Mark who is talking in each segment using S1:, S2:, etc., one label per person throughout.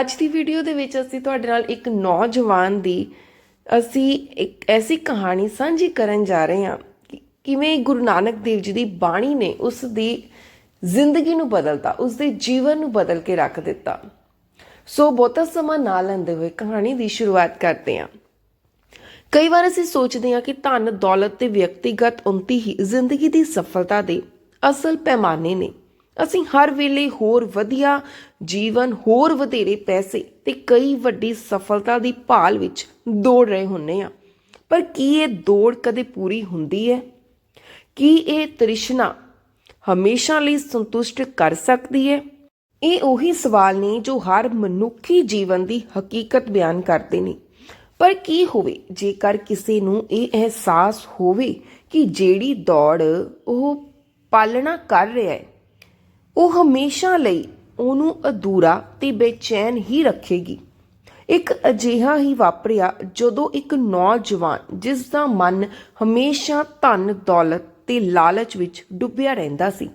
S1: ਅੱਜ ਦੀ ਵੀਡੀਓ ਦੇ ਵਿੱਚ ਅਸੀਂ ਤੁਹਾਡੇ ਨਾਲ ਇੱਕ ਨੌਜਵਾਨ ਦੀ ਅਸੀਂ ਇੱਕ ਐਸੀ ਕਹਾਣੀ ਸਾਂਝੀ ਕਰਨ ਜਾ ਰਹੇ ਹਾਂ ਕਿਵੇਂ ਗੁਰੂ ਨਾਨਕ ਦੇਵ ਜੀ ਦੀ ਬਾਣੀ ਨੇ ਉਸ ਦੀ ਜ਼ਿੰਦਗੀ ਨੂੰ ਬਦਲਤਾ, ਉਸ ਦੇ ਜੀਵਨ ਨੂੰ ਬਦਲ ਕੇ ਰੱਖ ਦਿੱਤਾ। ਸੋ ਬਹੁਤਾ ਸਮਾਂ ਨਾ ਲੈਂਦੇ ਹੋਏ ਕਹਾਣੀ ਦੀ ਸ਼ੁਰੂਆਤ ਕਰਦੇ ਹਾਂ। ਕਈ ਵਾਰ ਅਸੀਂ ਸੋਚਦੇ ਹਾਂ ਕਿ ਧਨ, ਦੌਲਤ ਤੇ ਵਿਅਕਤੀਗਤ ਉન્નਤੀ ਹੀ ਜ਼ਿੰਦਗੀ ਦੀ ਸਫਲਤਾ ਦੇ ਅਸਲ ਪੈਮਾਨੇ ਨੇ। ਅਸੀਂ ਹਰ ਵੇਲੇ ਹੋਰ ਵਧੀਆ ਜੀਵਨ, ਹੋਰ ਵਧੇਰੇ ਪੈਸੇ ਤੇ ਕਈ ਵੱਡੀ ਸਫਲਤਾ ਦੀ ਭਾਲ ਵਿੱਚ ਦੌੜ ਰਹੇ ਹੁੰਨੇ ਆ। ਪਰ ਕੀ ਇਹ ਦੌੜ ਕਦੇ ਪੂਰੀ ਹੁੰਦੀ ਹੈ? ਕੀ ਇਹ ਤ੍ਰਿਸ਼ਨਾ ਹਮੇਸ਼ਾ ਲਈ ਸੰਤੁਸ਼ਟ ਕਰ ਸਕਦੀ ਹੈ? ਇਹ ਉਹੀ ਸਵਾਲ ਨੇ ਜੋ ਹਰ ਮਨੁੱਖੀ ਜੀਵਨ ਦੀ ਹਕੀਕਤ ਬਿਆਨ ਕਰਦੇ ਨੇ। ਪਰ ਕੀ ਹੋਵੇ, ਜੇਕਰ ਕਿਸੇ ਨੂੰ ਇਹ ਅਹਿਸਾਸ ਹੋਵੇ ਕਿ ਜਿਹੜੀ ਦੌੜ ਉਹ ਪਾਲਣਾ ਕਰ ਰਿਹਾ ਹੈ ਉਹ ਹਮੇਸ਼ਾ ਲਈ ਉਹਨੂੰ ਅਧੂਰਾ ਤੇ ਬੇਚੈਨ ਹੀ ਰੱਖੇਗੀ। ਇੱਕ ਅਜਿਹਾ ਹੀ ਵਾਪਰਿਆ ਜਦੋਂ ਇੱਕ ਨੌਜਵਾਨ ਜਿਸ ਦਾ ਮਨ ਹਮੇਸ਼ਾ ਧਨ, ਦੌਲਤ ਤੇ ਲਾਲਚ ਵਿੱਚ ਡੁੱਬਿਆ ਰਹਿੰਦਾ ਸੀ।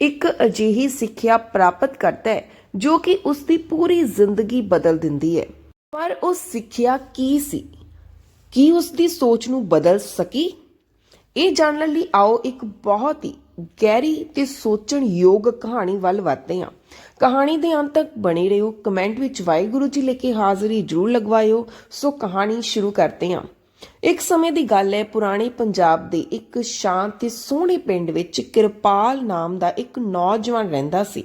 S1: ਇੱਕ ਅਜਿਹੀ ਸਿੱਖਿਆ ਪ੍ਰਾਪਤ ਕਰਦਾ ਹੈ ਜੋ ਕਿ ਉਸ ਦੀ ਪੂਰੀ ਜ਼ਿੰਦਗੀ ਬਦਲ ਦਿੰਦੀ ਹੈ। ਪਰ ਉਹ ਸਿੱਖਿਆ ਕੀ ਸੀ? ਕੀ ਉਸ ਦੀ ਸੋਚ ਨੂੰ ਬਦਲ ਸਕੀ? ਇਹ ਜਾਣਨ ਲਈ ਆਓ ਇੱਕ ਬਹੁਤ ਹੀ ਗਹਿਰੀ ਤੇ ਸੋਚਣ ਯੋਗ ਕਹਾਣੀ ਵੱਲ ਵਧਦੇ ਹਾਂ। ਕਹਾਣੀ ਦੇ ਅੰਤ ਤੱਕ ਬਣੇ ਰਹੋ, ਕਮੈਂਟ ਵਿੱਚ ਵਾਹਿਗੁਰੂ ਜੀ ਲੈ ਕੇ ਹਾਜ਼ਰੀ ਜ਼ਰੂਰ ਲਗਵਾਇਓ, ਸੋ ਕਹਾਣੀ ਸ਼ੁਰੂ ਕਰਦੇ ਹਾਂ। ਇੱਕ ਸਮੇਂ ਦੀ ਗੱਲ ਹੈ, ਪੁਰਾਣੇ ਪੰਜਾਬ ਦੇ ਇੱਕ ਸ਼ਾਂਤ ਤੇ ਸੋਹਣੇ ਪਿੰਡ ਵਿੱਚ ਕਿਰਪਾਲ ਨਾਮ ਦਾ ਇੱਕ ਨੌਜਵਾਨ ਰਹਿੰਦਾ ਸੀ।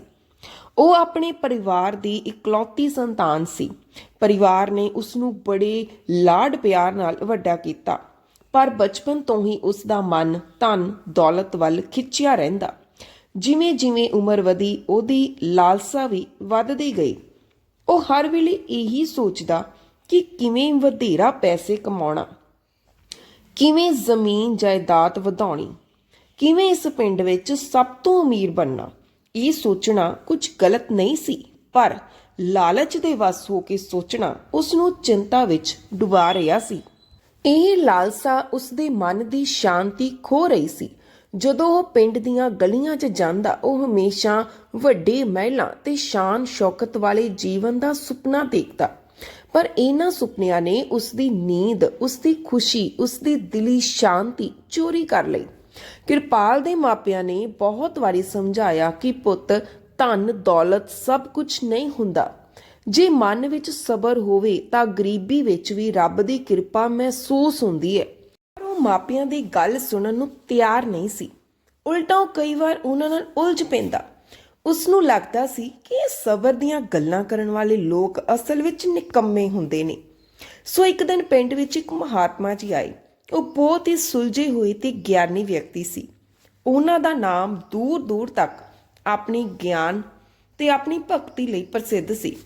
S1: ਉਹ ਆਪਣੇ ਪਰਿਵਾਰ ਦੀ ਇਕਲੌਤੀ ਸੰਤਾਨ ਸੀ। ਪਰਿਵਾਰ ਨੇ ਉਸ ਨੂੰ ਬੜੇ ਲਾਡ ਪਿਆਰ ਨਾਲ ਵੱਡਾ ਕੀਤਾ। ਪਰ ਬਚਪਨ ਤੋਂ ਹੀ ਉਸ ਦਾ ਮਨ ਧਨ, ਦੌਲਤ ਵੱਲ ਖਿੱਚਿਆ ਰਹਿੰਦਾ। ਜਿਵੇਂ ਜਿਵੇਂ ਉਮਰ ਵਧੀ, ਉਹਦੀ ਲਾਲਸਾ ਵੀ ਵੱਧਦੀ ਗਈ। ਉਹ ਹਰ ਵੇਲੇ ਇਹੀ ਸੋਚਦਾ ਕਿ ਕਿਵੇਂ ਵਧੇਰਾ ਪੈਸੇ ਕਮਾਉਣਾ, ਕਿਵੇਂ ਜ਼ਮੀਨ ਜਾਇਦਾਦ ਵਧਾਉਣੀ, ਕਿਵੇਂ ਇਸ ਪਿੰਡ ਵਿੱਚ ਸਭ ਤੋਂ ਅਮੀਰ ਬਣਨਾ। ਇਹ ਸੋਚਣਾ ਕੁਝ ਗਲਤ ਨਹੀਂ ਸੀ, ਪਰ ਲਾਲਚ ਦੇ ਵਸ ਹੋ ਕੇ ਸੋਚਣਾ ਉਸ ਨੂੰ ਚਿੰਤਾ ਵਿੱਚ ਡੁਬਾ ਰਿਹਾ ਸੀ। ਇਹ ਲਾਲਸਾ ਉਸ ਦੇ ਮਨ ਦੀ ਸ਼ਾਂਤੀ ਖੋ ਰਹੀ ਸੀ। ਜਦੋਂ ਉਹ ਪਿੰਡ ਦੀਆਂ ਗਲੀਆਂ 'ਚ ਜਾਂਦਾ, ਉਹ ਹਮੇਸ਼ਾ ਵੱਡੇ ਮਹਿਲਾਂ ਤੇ ਸ਼ਾਨ ਸ਼ੌਕਤ ਵਾਲੇ ਜੀਵਨ ਦਾ ਸੁਪਨਾ ਦੇਖਦਾ। ਪਰ ਇਹਨਾਂ ਸੁਪਨਿਆਂ ਨੇ ਉਸ ਦੀ ਨੀਂਦ ਉਸ ਦੀ ਖੁਸ਼ੀ ਉਸ ਦੀ ਦਿਲੀ ਸ਼ਾਂਤੀ ਚੋਰੀ ਕਰ ਲਈ। ਕਿਰਪਾਲ ਦੇ ਮਾਪਿਆਂ ਨੇ ਬਹੁਤ ਵਾਰੀ ਸਮਝਾਇਆ ਕਿ ਪੁੱਤ, ਧਨ, ਦੌਲਤ ਸਭ ਕੁਝ ਨਹੀਂ ਹੁੰਦਾ। ਜੇ ਮਨ ਵਿੱਚ ਸਬਰ ਹੋਵੇ ਤਾਂ ਗਰੀਬੀ ਵਿੱਚ ਵੀ ਰੱਬ ਦੀ ਕਿਰਪਾ ਮਹਿਸੂਸ ਹੁੰਦੀ ਹੈ। ਪਰ ਉਹ ਮਾਪਿਆਂ ਦੀ ਗੱਲ ਸੁਣਨ ਨੂੰ ਤਿਆਰ ਨਹੀਂ ਸੀ। ਉਲਟਾ ਉਹ ਕਈ ਵਾਰ ਉਹਨਾਂ ਨਾਲ ਉਲਝ ਪੈਂਦਾ। ਉਸ ਨੂੰ ਲੱਗਦਾ ਸੀ ਕਿ ਇਹ ਸਬਰ ਦੀਆਂ ਗੱਲਾਂ ਕਰਨ ਵਾਲੇ ਲੋਕ ਅਸਲ ਵਿੱਚ ਨਿਕੰਮੇ ਹੁੰਦੇ ਨੇ। ਸੋ ਇੱਕ ਦਿਨ ਪਿੰਡ ਵਿੱਚ ਇੱਕ ਮਹਾਤਮਾ ਜੀ ਆਏ। ਉਹ ਬਹੁਤ ਹੀ ਸੁਲਝੇ ਹੋਏ ਤੇ ਗਿਆਨੀ ਵਿਅਕਤੀ ਸੀ। ਉਹਨਾਂ ਦਾ ਨਾਮ ਦੂਰ ਦੂਰ ਤੱਕ ਆਪਣੀ ਗਿਆਨ ਤੇ ਆਪਣੀ ਭਗਤੀ ਲਈ ਪ੍ਰਸਿੱਧ ਸੀ।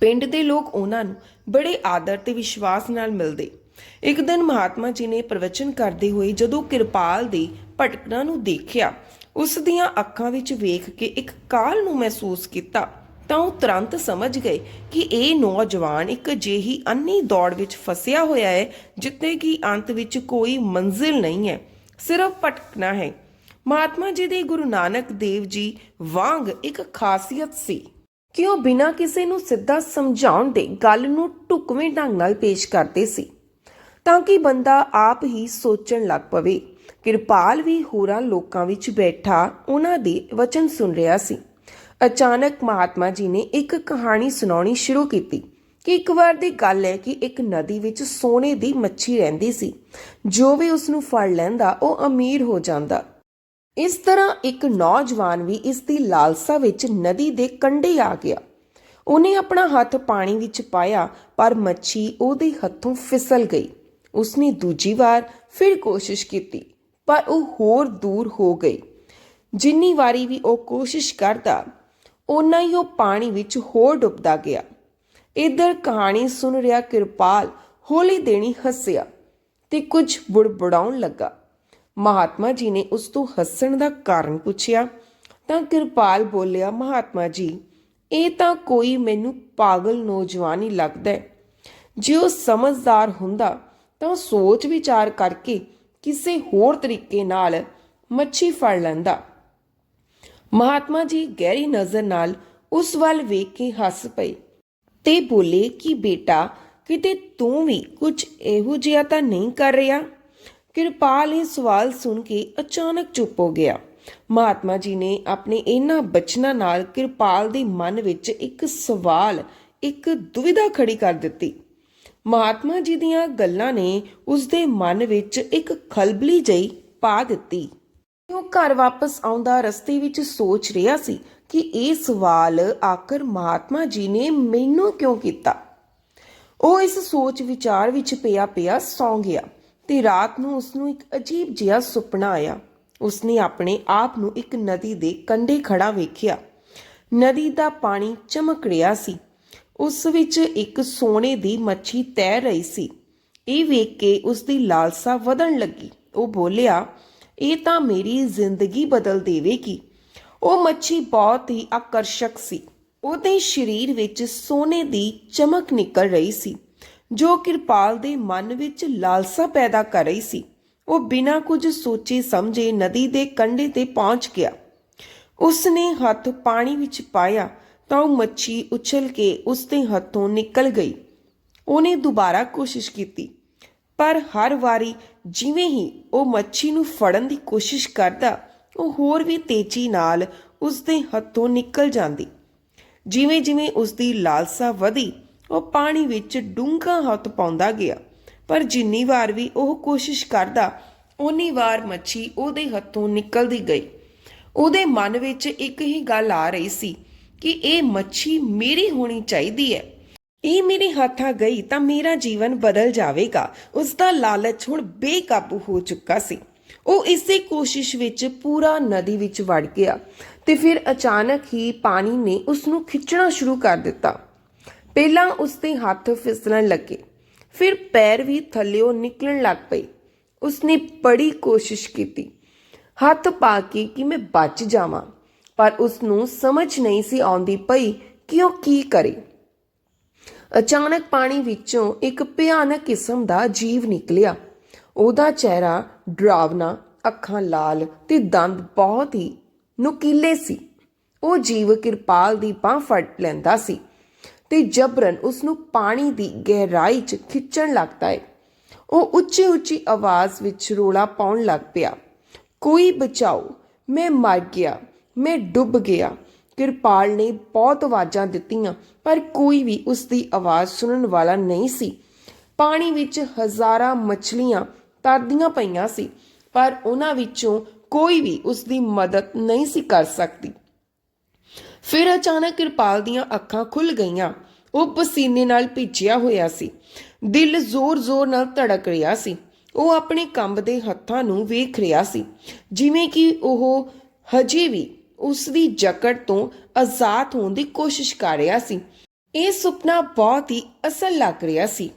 S1: ਪਿੰਡ ਦੇ ਲੋਕ ਉਹਨਾਂ ਨੂੰ ਬੜੇ ਆਦਰ ਤੇ ਵਿਸ਼ਵਾਸ ਨਾਲ ਮਿਲਦੇ। ਇੱਕ ਦਿਨ ਮਹਾਤਮਾ ਜੀ ਨੇ ਪ੍ਰਵਚਨ ਕਰਦੇ ਹੋਏ ਜਦੋਂ ਕਿਰਪਾਲ ਦੇ ਭਟਕਣਾ ਨੂੰ ਦੇਖਿਆ, ਉਸ ਦੀਆਂ ਅੱਖਾਂ ਵਿੱਚ ਵੇਖ ਕੇ ਇੱਕ ਕਾਲ ਨੂੰ ਮਹਿਸੂਸ ਕੀਤਾ ਤਾਂ ਉਹ ਤੁਰੰਤ ਸਮਝ ਗਏ ਕਿ ਇਹ ਨੌਜਵਾਨ ਇੱਕ ਅਜਿਹੀ ਅੰਨੀ ਦੌੜ ਵਿੱਚ ਫਸਿਆ ਹੋਇਆ ਹੈ ਜਿੱਤੇ ਕਿ ਅੰਤ ਵਿੱਚ ਕੋਈ ਮੰਜ਼ਿਲ ਨਹੀਂ ਹੈ, ਸਿਰਫ ਭਟਕਣਾ ਹੈ। ਮਹਾਤਮਾ ਜੀ ਦੇ ਗੁਰੂ ਨਾਨਕ ਦੇਵ ਜੀ ਵਾਂਗ ਇੱਕ ਖਾਸੀਅਤ ਸੀ। ਕਿ ਉਹ ਬਿਨਾਂ ਕਿਸੇ ਨੂੰ ਸਿੱਧਾ ਸਮਝਾਉਣ ਦੇ ਗੱਲ ਨੂੰ ਢੁਕਵੇਂ ਢੰਗ ਨਾਲ ਪੇਸ਼ ਕਰਦੇ ਸੀ? ਤਾਂ ਕਿ ਬੰਦਾ ਆਪ ਹੀ ਸੋਚਣ ਲੱਗ ਪਵੇ, ਕਿਰਪਾਲ ਵੀ ਹੋਰਾਂ ਲੋਕਾਂ ਵਿੱਚ ਬੈਠਾ ਉਹਨਾਂ ਦੇ ਵਚਨ ਸੁਣ ਰਿਹਾ ਸੀ। ਅਚਾਨਕ ਮਹਾਤਮਾ ਜੀ ਨੇ ਇੱਕ ਕਹਾਣੀ ਸੁਣਾਉਣੀ ਸ਼ੁਰੂ ਕੀਤੀ, ਕਿ ਇੱਕ ਵਾਰ ਦੀ ਗੱਲ ਹੈ ਕਿ ਇੱਕ ਨਦੀ ਵਿੱਚ ਸੋਨੇ ਦੀ ਮੱਛੀ ਰਹਿੰਦੀ ਸੀ। ਜੋ ਵੀ ਉਸ ਨੂੰ ਫੜ ਲੈਂਦਾ, ਉਹ ਅਮੀਰ ਹੋ ਜਾਂਦਾ। ਇਸ ਤਰ੍ਹਾਂ ਇੱਕ ਨੌਜਵਾਨ ਵੀ ਇਸ ਦੀ ਲਾਲਸਾ ਵਿੱਚ ਨਦੀ ਦੇ ਕੰਢੇ ਆ ਗਿਆ। ਉਹਨੇ ਆਪਣਾ ਹੱਥ ਪਾਣੀ ਵਿੱਚ ਪਾਇਆ, ਪਰ ਮੱਛੀ ਉਹਦੇ ਹੱਥੋਂ ਫਿਸਲ ਗਈ। ਉਸਨੇ ਦੂਜੀ ਵਾਰ ਫਿਰ ਕੋਸ਼ਿਸ਼ ਕੀਤੀ, ਪਰ ਉਹ ਹੋਰ ਦੂਰ ਹੋ ਗਈ। ਜਿੰਨੀ ਵਾਰੀ ਵੀ ਉਹ ਕੋਸ਼ਿਸ਼ ਕਰਦਾ, ਓਨਾ ਹੀ ਉਹ ਪਾਣੀ ਵਿੱਚ ਹੋਰ ਡੁੱਬਦਾ ਗਿਆ। ਇਧਰ ਕਹਾਣੀ ਸੁਣ ਰਿਹਾ ਕਿਰਪਾਲ ਹੌਲੀ ਦੇਣੀ ਹੱਸਿਆ ਤੇ ਕੁਝ ਬੁੜਬੁੜਾਉਣ ਲੱਗਾ। ਮਹਾਤਮਾ ਜੀ ਨੇ ਉਸ ਤੋਂ ਹੱਸਣ ਦਾ ਕਾਰਨ ਪੁੱਛਿਆ ਤਾਂ ਕਿਰਪਾਲ ਬੋਲਿਆ, ਮਹਾਤਮਾ ਜੀ, ਇਹ ਤਾਂ ਕੋਈ ਮੈਨੂੰ ਪਾਗਲ ਨੌਜਵਾਨ ਹੀ ਲੱਗਦਾ ਹੈ। ਜੇ ਉਹ ਸਮਝਦਾਰ ਹੁੰਦਾ ਤਾਂ ਸੋਚ ਵਿਚਾਰ ਕਰਕੇ ਕਿਸੇ ਹੋਰ ਤਰੀਕੇ ਨਾਲ ਮੱਛੀ ਫੜ ਲੈਂਦਾ। ਮਹਾਤਮਾ ਜੀ ਗਹਿਰੀ ਨਜ਼ਰ ਨਾਲ ਉਸ ਵੱਲ ਵੇਖ ਕੇ ਹੱਸ ਪਏ ਤੇ ਬੋਲੇ ਕਿ, ਬੇਟਾ, ਕਿਤੇ ਤੂੰ ਵੀ ਕੁਝ ਇਹੋ ਜਿਹਾ ਤਾਂ ਨਹੀਂ ਕਰ ਰਿਹਾ? ਕਿਰਪਾਲ ਇਹ ਸਵਾਲ ਸੁਣ ਕੇ ਅਚਾਨਕ ਚੁੱਪ ਹੋ ਗਿਆ। ਮਹਾਤਮਾ ਜੀ ਨੇ ਆਪਣੇ ਇਹਨਾਂ ਬਚਨਾਂ ਨਾਲ ਕਿਰਪਾਲ ਦੇ ਮਨ ਵਿੱਚ ਇੱਕ ਸਵਾਲ, ਇੱਕ ਦੁਵਿਧਾ ਖੜੀ ਕਰ ਦਿੱਤੀ। ਮਹਾਤਮਾ ਜੀ ਦੀਆਂ ਗੱਲਾਂ ਨੇ ਉਸ ਦੇ ਮਨ ਵਿੱਚ ਇੱਕ ਖਲਬਲੀ ਜਈ ਪਾ ਦਿੱਤੀ। ਉਹ ਘਰ ਵਾਪਸ ਆਉਂਦਾ ਰਸਤੇ ਵਿੱਚ ਸੋਚ ਰਿਹਾ ਸੀ ਕਿ ਇਹ ਸਵਾਲ ਆਖਰ ਮਹਾਤਮਾ ਜੀ ਨੇ ਮੈਨੂੰ ਕਿਉਂ ਕੀਤਾ? ਉਹ ਇਸ ਸੋਚ ਵਿਚਾਰ ਵਿੱਚ ਪਿਆ ਪਿਆ ਸੌਂ ਗਿਆ। ਤੇ ਰਾਤ ਨੂੰ ਉਸ ਨੂੰ ਇੱਕ ਅਜੀਬ ਜਿਹਾ ਸੁਪਨਾ ਆਇਆ। ਉਸਨੇ ਆਪਣੇ ਆਪ ਨੂੰ ਇੱਕ ਨਦੀ ਦੇ ਕੰਢੇ ਖੜਾ ਵੇਖਿਆ। ਨਦੀ ਦਾ ਪਾਣੀ ਚਮਕ ਰਿਹਾ ਸੀ। ਉਸ ਵਿੱਚ ਇੱਕ ਸੋਨੇ ਦੀ ਮੱਛੀ ਤੈਰ ਰਹੀ ਸੀ। ਇਹ ਵੇਖ ਕੇ ਉਸ ਦੀ ਲਾਲਸਾ ਵਧਣ ਲੱਗੀ। ਉਹ ਬੋਲਿਆ, ਇਹ ਤਾਂ ਮੇਰੀ ਜ਼ਿੰਦਗੀ ਬਦਲ ਦੇਵੇਗੀ। ਉਹ ਮੱਛੀ ਬਹੁਤ ਹੀ ਆਕਰਸ਼ਕ ਸੀ। ਉਹਦੇ ਸਰੀਰ ਵਿੱਚ ਸੋਨੇ ਦੀ ਚਮਕ ਨਿਕਲ ਰਹੀ ਸੀ। ਜੋ ਕਿਰਪਾਲ ਦੇ ਮਨ ਵਿੱਚ ਲਾਲਸਾ ਪੈਦਾ ਕਰ ਰਹੀ ਸੀ, ਉਹ ਬਿਨਾਂ ਕੁਝ ਸੋਚੇ ਸਮਝੇ ਨਦੀ ਦੇ ਕੰਢੇ ਤੇ ਪਹੁੰਚ ਗਿਆ। ਉਸ ਨੇ ਹੱਥ ਪਾਣੀ ਵਿੱਚ ਪਾਇਆ ਤਾਂ ਉਹ ਮੱਛੀ ਉਛਲ ਕੇ ਉਸ ਦੇ ਹੱਥੋਂ ਨਿਕਲ ਗਈ। ਉਹਨੇ ਦੁਬਾਰਾ ਕੋਸ਼ਿਸ਼ ਕੀਤੀ, ਪਰ ਹਰ ਵਾਰੀ ਜਿਵੇਂ ਹੀ ਉਹ ਮੱਛੀ ਨੂੰ ਫੜਨ ਦੀ ਕੋਸ਼ਿਸ਼ ਕਰਦਾ, ਉਹ ਹੋਰ ਵੀ ਤੇਜ਼ੀ ਨਾਲ ਉਸ ਦੇ ਹੱਥੋਂ ਨਿਕਲ ਜਾਂਦੀ। ਜਿਵੇਂ ਜਿਵੇਂ ਉਸ ਦੀ ਲਾਲਸਾ ਵਧੀ ਉਹ ਪਾਣੀ ਵਿੱਚ ਡੂੰਘਾ ਹੱਥ ਪਾਉਂਦਾ ਗਿਆ। ਪਰ ਜਿੰਨੀ ਵਾਰ ਵੀ ਉਹ ਕੋਸ਼ਿਸ਼ ਕਰਦਾ ਉਨੀ ਵਾਰ ਮੱਛੀ ਉਹਦੇ ਹੱਥੋਂ ਨਿਕਲਦੀ ਗਈ। ਉਹਦੇ ਮਨ ਵਿੱਚ ਇੱਕ ਹੀ ਗੱਲ ਆ ਰਹੀ ਸੀ ਕਿ ਇਹ ਮੱਛੀ ਮੇਰੀ ਹੋਣੀ ਚਾਹੀਦੀ ਹੈ। ਇਹ ਮੇਰੇ ਹੱਥਾਂ ਗਈ ਤਾਂ ਮੇਰਾ ਜੀਵਨ ਬਦਲ ਜਾਵੇਗਾ। ਉਸ ਦਾ ਲਾਲਚ ਹੁਣ ਬੇਕਾਬੂ ਹੋ ਚੁੱਕਾ ਸੀ। ਉਹ ਇਸੇ ਕੋਸ਼ਿਸ਼ ਵਿੱਚ ਪੂਰਾ ਨਦੀ ਵਿੱਚ ਵੜ ਗਿਆ ਤੇ ਫਿਰ ਅਚਾਨਕ ਹੀ ਪਾਣੀ ਨੇ ਉਸ ਨੂੰ ਖਿੱਚਣਾ ਸ਼ੁਰੂ ਕਰ ਦਿੱਤਾ। ਪਹਿਲਾਂ ਉਸ ਦੇ ਹੱਥ ਫਿਸਲਣ ਲੱਗੇ। ਫਿਰ ਪੈਰ ਵੀ ਥੱਲਿਓਂ ਨਿਕਲਣ ਲੱਗ ਪਏ। ਉਸਨੇ ਬੜੀ ਕੋਸ਼ਿਸ਼ ਕੀਤੀ। ਹੱਥ ਪਾ ਕੇ ਕਿ ਮੈਂ ਬਚ ਜਾਵਾਂ, ਪਰ ਉਸ ਨੂੰ ਸਮਝ ਨਹੀਂ ਸੀ ਆਉਂਦੀ ਪਈ ਕਿ ਉਹ ਕੀ ਕਰੇ। ਅਚਾਨਕ ਪਾਣੀ ਵਿੱਚੋਂ ਇੱਕ ਭਿਆਨਕ ਕਿਸਮ ਦਾ ਜੀਵ ਨਿਕਲਿਆ। ਉਹਦਾ ਚਿਹਰਾ ਡਰਾਵਨਾ, ਅੱਖਾਂ ਲਾਲ ਤੇ ਦੰਦ ਬਹੁਤ ਹੀ ਨੁਕੀਲੇ ਸੀ। ਉਹ ਜੀਵ ਕਿਰਪਾਲ ਦੀ ਬਾਹ ਫੜ ਲੈਂਦਾ ਸੀ। ਤੇ ਜਬਰਨ ਉਸ ਨੂੰ ਪਾਣੀ ਦੀ ਗਹਿਰਾਈ 'ਚ ਖਿੱਚਣ ਲੱਗਦਾ ਹੈ ਉਹ ਉੱਚੀ ਉੱਚੀ ਆਵਾਜ਼ ਵਿੱਚ ਰੋਲਾ ਪਾਉਣ ਲੱਗ ਪਿਆ। ਕੋਈ ਬਚਾਓ, ਮੈਂ ਮਰ ਗਿਆ, ਮੈਂ ਡੁੱਬ ਗਿਆ। ਕਿਰਪਾਲ ਨੇ ਬਹੁਤ ਆਵਾਜ਼ਾਂ ਦਿੱਤੀਆਂ, ਪਰ ਕੋਈ ਵੀ ਉਸ ਦੀ ਆਵਾਜ਼ ਸੁਣਨ ਵਾਲਾ ਨਹੀਂ ਸੀ। ਪਾਣੀ ਵਿੱਚ ਹਜ਼ਾਰਾਂ ਮੱਛਲੀਆਂ ਤਰਦੀਆਂ ਪਈਆਂ ਸੀ, ਪਰ ਉਹਨਾਂ ਵਿੱਚੋਂ ਕੋਈ ਵੀ ਉਸ ਦੀ ਮਦਦ ਨਹੀਂ ਸੀ ਕਰ ਸਕਦੀ। ਫਿਰ ਅਚਾਨਕ ਕਿਰਪਾਲ ਦੀਆਂ ਅੱਖਾਂ ਖੁੱਲ ਗਈਆਂ। ਉਹ ਪਸੀਨੇ ਨਾਲ ਭਿੱਜਿਆ ਹੋਇਆ ਸੀ। ਦਿਲ ਜ਼ੋਰ-ਜ਼ੋਰ ਨਾਲ ਧੜਕ ਰਿਹਾ ਸੀ। ਉਹ ਆਪਣੇ ਕੰਬਦੇ ਹੱਥਾਂ ਨੂੰ ਵੇਖ ਰਿਹਾ ਸੀ। ਜਿਵੇਂ ਕਿ ਉਹ ਹਜੇ ਵੀ ਉਸ ਦੀ ਜਕੜ ਤੋਂ ਆਜ਼ਾਦ ਹੋਣ ਦੀ ਕੋਸ਼ਿਸ਼ ਕਰ ਰਿਹਾ ਸੀ। ਇਹ ਸੁਪਨਾ ਬਹੁਤ ਹੀ ਅਸਲ ਲੱਗ ਰਿਹਾ ਸੀ।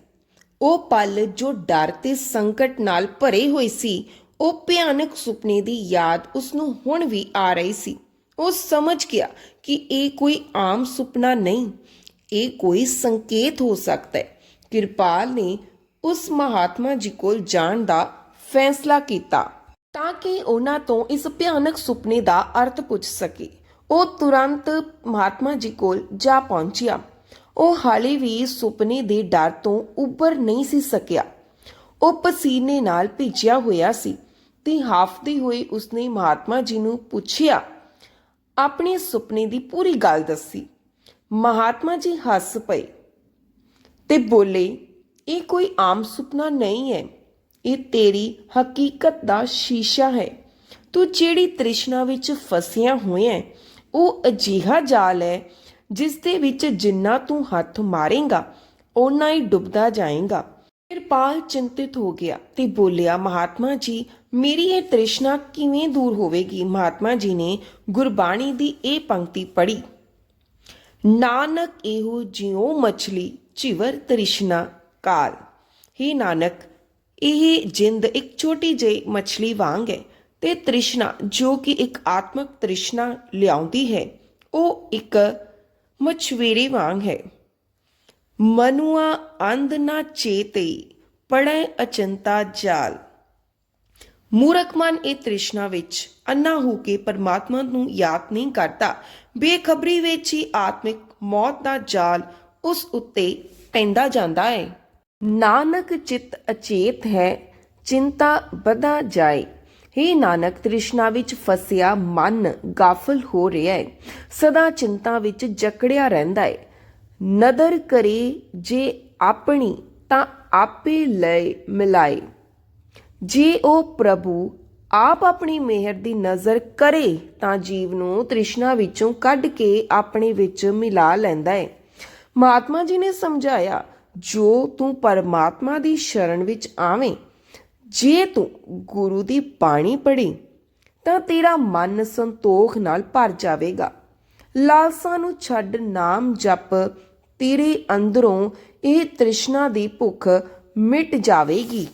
S1: ਉਹ ਪਲ ਜੋ ਡਰ ਤੇ ਸੰਕਟ ਨਾਲ ਭਰੇ ਹੋਏ ਸੀ, ਉਹ ਭਿਆਨਕ ਸੁਪਨੇ ਦੀ ਯਾਦ ਉਸ ਨੂੰ ਹੁਣ ਵੀ ਆ ਰਹੀ ਸੀ। ਉਹ ਸਮਝ ਗਿਆ ਕਿ ਇਹ ਕੋਈ ਆਮ ਸੁਪਨਾ ਨਹੀਂ, ਇਹ ਕੋਈ ਸੰਕੇਤ ਹੋ ਸਕਦਾ ਹੈ। ਕਿਰਪਾਲ ਨੇ ਉਸ ਮਹਾਤਮਾ ਜੀ ਕੋਲ ਜਾਣ ਦਾ ਫੈਸਲਾ ਕੀਤਾ ਤਾਂ ਕਿ ਉਹਨਾਂ ਤੋਂ ਇਸ ਭਿਆਨਕ ਸੁਪਨੇ ਦਾ ਅਰਥ ਪੁੱਛ ਸਕੇ। ਉਹ ਤੁਰੰਤ ਮਹਾਤਮਾ ਜੀ ਕੋਲ ਜਾ ਪਹੁੰਚਿਆ। ਉਹ ਹਾਲੇ ਵੀ ਸੁਪਨੇ ਦੇ ਡਰ ਤੋਂ ਉੱਭਰ ਨਹੀਂ ਸੀ ਸਕਿਆ। ਉਹ ਪਸੀਨੇ ਨਾਲ ਭਿੱਜਿਆ ਹੋਇਆ ਸੀ। ਤੇ ਹਾਫਦੀ ਹੋਈ ਉਸਨੇ ਮਹਾਤਮਾ ਜੀ ਨੂੰ ਪੁੱਛਿਆ ਆਪਣੇ ਸੁਪਨੇ ਦੀ ਪੂਰੀ ਗੱਲ ਦੱਸੀ। ਮਹਾਤਮਾ ਜੀ ਹੱਸ ਪਏ ਤੇ ਬੋਲੇ, ਇਹ ਕੋਈ ਆਮ ਸੁਪਨਾ ਨਹੀਂ ਹੈ। ਇਹ ਤੇਰੀ ਹਕੀਕਤ ਦਾ ਸ਼ੀਸ਼ਾ ਹੈ। ਤੂੰ ਜਿਹੜੀ ਤ੍ਰਿਸ਼ਨਾ ਵਿੱਚ ਫਸਿਆ ਹੋਇਆ ਹੈ, ਉਹ ਅਜੀਹਾ ਜਾਲ ਹੈ ਜਿਸ ਦੇ ਵਿੱਚ ਜਿੰਨਾ ਤੂੰ ਹੱਥ ਮਾਰੇਗਾ, ਓਨਾ ਹੀ ਡੁੱਬਦਾ ਜਾਏਗਾ। ਕਿਰਪਾਲ ਚਿੰਤਿਤ ਹੋ ਗਿਆ ਤੇ ਬੋਲਿਆ, ਮਹਾਤਮਾ ਜੀ, ਮੇਰੀ ਇਹ ਤ੍ਰਿਸ਼ਨਾ ਕਿਵੇਂ ਦੂਰ ਹੋਵੇਗੀ? ਮਹਾਤਮਾ ਜੀ ਨੇ ਗੁਰਬਾਣੀ ਦੀ ਇਹ ਪੰਕਤੀ ਪੜ੍ਹੀ। ਨਾਨਕ ਇਹੋ ਜਿਉ ਮਛਲੀ ਚਿਵਰ ਤ੍ਰਿਸ਼ਨਾ ਕਾਲ। ਹੀ ਨਾਨਕ, ਇਹ ਜਿੰਦ ਇੱਕ ਛੋਟੀ ਜਿਹੀ ਮਛਲੀ ਵਾਂਗ ਹੈ ਤੇ ਤ੍ਰਿਸ਼ਨਾ ਜੋ ਕਿ ਇੱਕ ਆਤਮਿਕ ਤ੍ਰਿਸ਼ਨਾ ਲਿਆਉਂਦੀ ਹੈ, ਉਹ ਇੱਕ ਮਛਵੇਰੇ ਵਾਂਗ ਹੈ। ਮਨੁਆ ਅੰਧ ਨਾ ਚੇਤੇ ਪੜੈ ਅਚੰਤਾ ਜਾਲ ਮੂਰਖ ਇਹ ਤ੍ਰਿਸ਼ਨਾ ਵਿੱਚ ਅੰਨਾ ਹੋ ਕੇ ਪਰਮਾਤਮਾ ਨੂੰ ਯਾਦ ਨਹੀਂ ਕਰਦਾ ਬੇਖਬਰੀ ਵਿੱਚ ਹੀ ਆਤਮਿਕ ਮੌਤ ਦਾ ਜਾਲ ਉਸ ਉੱਤੇ ਪੈਂਦਾ ਜਾਂਦਾ ਹੈ ਨਾਨਕ ਚਿਤ ਅਚੇਤ ਹੈ ਚਿੰਤਾ ਵਧਾ ਜਾਏ ਹੇ ਨਾਨਕ ਤ੍ਰਿਸ਼ਨਾ ਵਿੱਚ ਫਸਿਆ ਮਨ ਗਾਫਲ ਹੋ ਰਿਹਾ ਹੈ ਸਦਾ ਚਿੰਤਾ ਵਿੱਚ ਜਕੜਿਆ ਰਹਿੰਦਾ ਹੈ ਨਦਰ ਕਰੇ ਜੇ ਆਪਣੀ ਤਾਂ ਆਪੇ ਲੈ ਮਿਲਾਏ। ਜੇ ਉਹ ਪ੍ਰਭੂ ਆਪ ਆਪਣੀ ਮਿਹਰ ਦੀ ਨਜ਼ਰ ਕਰੇ ਤਾਂ ਜੀਵ ਨੂੰ ਤ੍ਰਿਸ਼ਨਾ ਵਿੱਚੋਂ ਕੱਢ ਕੇ ਆਪਣੇ ਵਿੱਚ ਮਿਲਾ ਲੈਂਦਾ ਹੈ ਮਹਾਤਮਾ ਜੀ ਨੇ ਸਮਝਾਇਆ, ਜੋ ਤੂੰ ਪਰਮਾਤਮਾ ਦੀ ਸ਼ਰਨ ਵਿੱਚ ਆਵੇਂ, ਜੇ ਤੂੰ ਗੁਰੂ ਦੀ ਬਾਣੀ ਪੜ੍ਹੇ, ਤਾਂ ਤੇਰਾ ਮਨ ਸੰਤੋਖ ਨਾਲ ਭਰ ਜਾਵੇਗਾ। ਲਾਲਸਾ ਨੂੰ ਛੱਡ ਨਾਮ ਜਪ ਤੇਰੇ ਅੰਦਰੋਂ ਇਹ ਤ੍ਰਿਸ਼ਨਾ ਦੀ ਭੁੱਖ ਮਿਟ ਜਾਵੇਗੀ।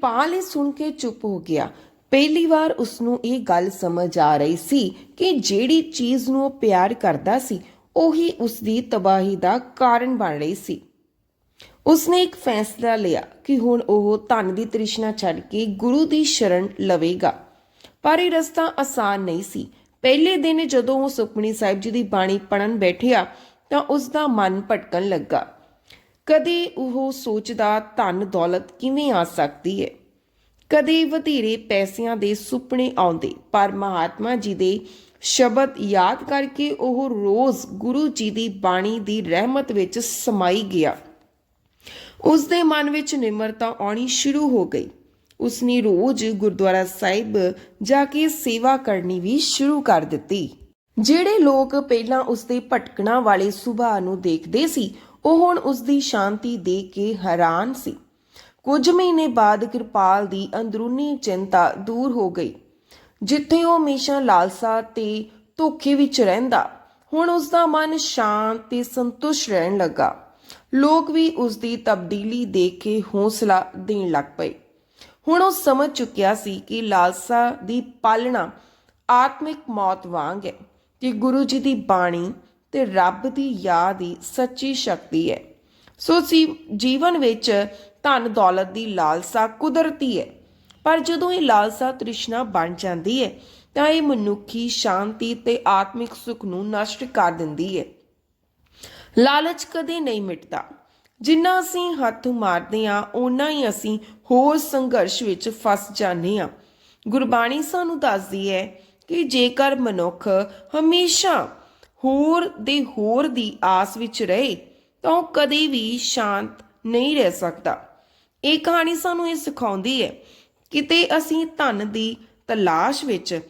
S1: ਪਾਲ ਇਹ ਸੁਣ ਕੇ ਚੁੱਪ ਹੋ ਗਿਆ। ਪਹਿਲੀ ਵਾਰ ਉਸ ਨੂੰ ਇਹ ਗੱਲ ਸਮਝ ਆ ਰਹੀ ਸੀ ਕਿ ਜਿਹੜੀ ਚੀਜ਼ ਨੂੰ ਉਹ ਪਿਆਰ ਕਰਦਾ ਸੀ, ਉਹੀ ਉਸ ਦੀ ਤਬਾਹੀ ਦਾ ਕਾਰਨ ਬਣ ਰਹੀ ਸੀ। ਉਸਨੇ ਇੱਕ ਫੈਸਲਾ ਲਿਆ ਕਿ ਹੁਣ ਉਹ ਧਨ ਦੀ ਤ੍ਰਿਸ਼ਨਾ ਛੱਡ ਕੇ ਗੁਰੂ ਦੀ ਸ਼ਰਨ ਲਵੇਗਾ। ਪਰ ਇਹ ਰਸਤਾ ਆਸਾਨ ਨਹੀਂ ਸੀ। ਪਹਿਲੇ ਦਿਨ ਜਦੋਂ ਉਹ ਸੁਖਮਨੀ ਸਾਹਿਬ ਜੀ ਦੀ ਬਾਣੀ ਪੜਨ ਬੈਠਿਆ ਤਾਂ ਉਸ ਦਾ ਮਨ ਭਟਕਣ ਲੱਗਾ। ਕਦੇ ਉਹ ਸੋਚਦਾ, ਧਨ ਦੌਲਤ ਕਿਵੇਂ ਆ ਸਕਦੀ ਹੈ ਕਦੇ ਵਧੇਰੇ ਪੈਸਿਆਂ ਦੇ ਸੁਪਨੇ ਆਉਂਦੇ, ਪਰ ਮਹਾਤਮਾ ਜੀ ਦੇ ਸ਼ਬਦ ਯਾਦ ਕਰਕੇ ਉਹ ਰੋਜ਼ ਗੁਰੂ ਜੀ ਦੀ ਬਾਣੀ ਦੀ ਰਹਿਮਤ ਵਿੱਚ ਸਮਾਈ ਗਿਆ। ਉਸ ਦੇ ਮਨ ਵਿੱਚ ਨਿਮਰਤਾ ਆਉਣੀ ਸ਼ੁਰੂ ਹੋ ਗਈ। ਉਸ ਨੇ ਰੋਜ਼ ਗੁਰਦੁਆਰਾ ਸਾਹਿਬ ਜਾ ਕੇ ਸੇਵਾ ਕਰਨੀ ਵੀ ਸ਼ੁਰੂ ਕਰ ਦਿੱਤੀ। ਜਿਹੜੇ ਲੋਕ ਪਹਿਲਾਂ ਉਸ ਦੇ ਭਟਕਣਾ ਵਾਲੇ ਸੁਭਾਅ ਨੂੰ ਦੇਖਦੇ ਸੀ, ਉਹ ਹੁਣ ਉਸ ਦੀ ਸ਼ਾਂਤੀ ਦੇਖ ਕੇ ਹੈਰਾਨ ਸੀ। ਕੁਝ ਮਹੀਨੇ ਬਾਅਦ ਕਿਰਪਾਲ ਦੀ ਅੰਦਰੂਨੀ ਚਿੰਤਾ ਦੂਰ ਹੋ ਗਈ। ਜਿੱਥੇ ਉਹ ਹਮੇਸ਼ਾ ਲਾਲਸਾ ਤੇ ਧੋਖੇ ਵਿੱਚ ਰਹਿੰਦਾ, ਹੁਣ ਉਸ ਦਾ ਮਨ ਸ਼ਾਂਤ ਤੇ ਸੰਤੁਸ਼ਟ ਰਹਿਣ ਲੱਗਾ। ਲੋਕ ਵੀ ਉਸ ਦੀ ਤਬਦੀਲੀ ਦੇਖ ਕੇ ਹੌਸਲਾ ਦੇਣ ਲੱਗ ਪਏ। ਹੁਣ ਉਹ ਸਮਝ ਚੁੱਕਿਆ ਸੀ ਕਿ ਲਾਲਸਾ ਦੀ ਪਾਲਣਾ ਆਤਮਿਕ ਮੌਤ ਵਾਂਗ ਹੈ। ਕਿ ਗੁਰੂ ਜੀ ਦੀ ਬਾਣੀ ਤੇ ਰੱਬ ਦੀ ਯਾਦ ਹੀ ਸੱਚੀ ਸ਼ਕਤੀ ਹੈ। ਸੋ ਸੀ ਜੀਵਨ ਵਿੱਚ ਧਨ ਦੌਲਤ ਦੀ ਲਾਲਸਾ ਕੁਦਰਤੀ ਹੈ। ਪਰ ਜਦੋਂ ਇਹ ਲਾਲਸਾ ਤ੍ਰਿਸ਼ਨਾ ਬਣ ਜਾਂਦੀ ਹੈ, ਤਾਂ ਇਹ ਮਨੁੱਖੀ ਸ਼ਾਂਤੀ ਤੇ ਆਤਮਿਕ ਸੁੱਖ ਨੂੰ ਨਸ਼ਟ ਕਰ ਦਿੰਦੀ ਹੈ। ਲਾਲਚ ਕਦੇ ਨਹੀਂ ਮਿਟਦਾ। ਜਿੰਨਾ ਅਸੀਂ ਹੱਥ ਮਾਰਦੇ ਹਾਂ, ਓਨਾ ਹੀ ਅਸੀਂ ਹੋਰ ਸੰਘਰਸ਼ ਵਿੱਚ ਫਸ ਜਾਂਦੇ ਹਾਂ। ਗੁਰਬਾਣੀ ਸਾਨੂੰ ਦੱਸਦੀ ਹੈ ਕਿ ਜੇਕਰ ਮਨੁੱਖ ਹਮੇਸ਼ਾ ਹੋਰ ਦੇ ਹੋਰ ਦੀ ਆਸ ਵਿੱਚ ਰਹੇ, ਤਾਂ ਉਹ ਕਦੇ ਵੀ ਸ਼ਾਂਤ ਨਹੀਂ ਰਹਿ ਸਕਦਾ। ਇਹ ਕਹਾਣੀ ਸਾਨੂੰ ਇਹ ਸਿਖਾਉਂਦੀ ਹੈ ਕਿਤੇ ਅਸੀਂ ਧਨ ਦੀ ਤਲਾਸ਼ ਵਿੱਚ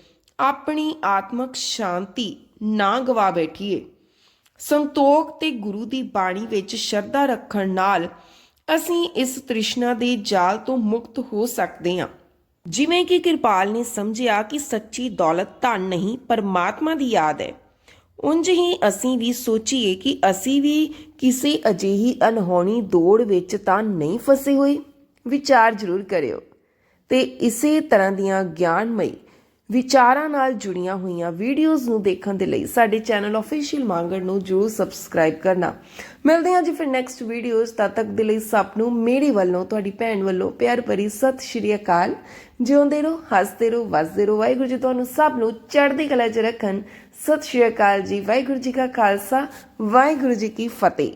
S1: ਆਪਣੀ ਆਤਮਿਕ ਸ਼ਾਂਤੀ ਨਾ ਗਵਾ ਬੈਠੀਏ। ਸੰਤੋਖ ਤੇ ਗੁਰੂ ਦੀ ਬਾਣੀ ਵਿੱਚ ਸ਼ਰਧਾ ਰੱਖਣ ਨਾਲ ਅਸੀਂ ਇਸ ਤ੍ਰਿਸ਼ਨਾ ਦੇ ਜਾਲ ਤੋਂ ਮੁਕਤ ਹੋ ਸਕਦੇ ਹਾਂ। ਜਿਵੇਂ ਕਿ ਕਿਰਪਾਲ ਨੇ ਸਮਝਿਆ ਕਿ ਸੱਚੀ ਦੌਲਤ ਧਨ ਨਹੀਂ, ਪਰਮਾਤਮਾ ਦੀ ਯਾਦ ਹੈ। ਉਂਝ ਹੀ ਅਸੀਂ ਵੀ ਸੋਚੀਏ ਕਿ ਅਸੀਂ ਵੀ ਕਿਸੇ ਅਜਿਹੀ ਅਨਹੋਣੀ ਦੌੜ ਵਿੱਚ ਤਾਂ ਨਹੀਂ ਫਸੇ ਹੋਏ। ਵਿਚਾਰ ਜ਼ਰੂਰ ਕਰਿਓ। ਤੇ ਇਸੇ ਤਰ੍ਹਾਂ ਦੀਆਂ ਗਿਆਨਮਈ ਵਿਚਾਰਾਂ ਨਾਲ ਜੁੜੀਆਂ ਹੋਈਆਂ ਵੀਡੀਓਜ਼ ਨੂੰ ਦੇਖਣ ਦੇ ਲਈ ਸਾਡੇ ਚੈਨਲ ਅਫੀਸ਼ੀਅਲ ਮੰਗੜ ਨੂੰ ਜਰੂਰ ਸਬਸਕ੍ਰਾਈਬ ਕਰਨਾ। ਮਿਲਦੇ ਹਾਂ ਜੀ ਫਿਰ ਨੈਕਸਟ ਵੀਡੀਓਜ਼ ਤਦ ਤੱਕ ਦੇ ਲਈ ਸਭ ਨੂੰ ਮੇਰੇ ਵੱਲੋਂ, ਤੁਹਾਡੀ ਭੈਣ ਵੱਲੋਂ ਪਿਆਰ ਭਰੀ ਸਤਿ ਸ਼੍ਰੀ ਅਕਾਲ। ਜਿਉਂਦੇ ਰਹੋ, ਹੱਸਦੇ ਰਹੋ, ਵੱਸਦੇ ਰਹੋ। ਵਾਹਿਗੁਰੂ ਜੀ ਤੁਹਾਨੂੰ ਸਭ ਨੂੰ ਚੜ੍ਹਦੀ ਕਲਾ 'ਚ ਰੱਖਣ। ਸਤਿ ਸ਼੍ਰੀ ਅਕਾਲ ਜੀ, ਵਾਹਿਗੁਰੂ ਜੀ ਕਾ ਖਾਲਸਾ, ਵਾਹਿਗੁਰੂ ਜੀ ਕੀ ਫਤਿਹ।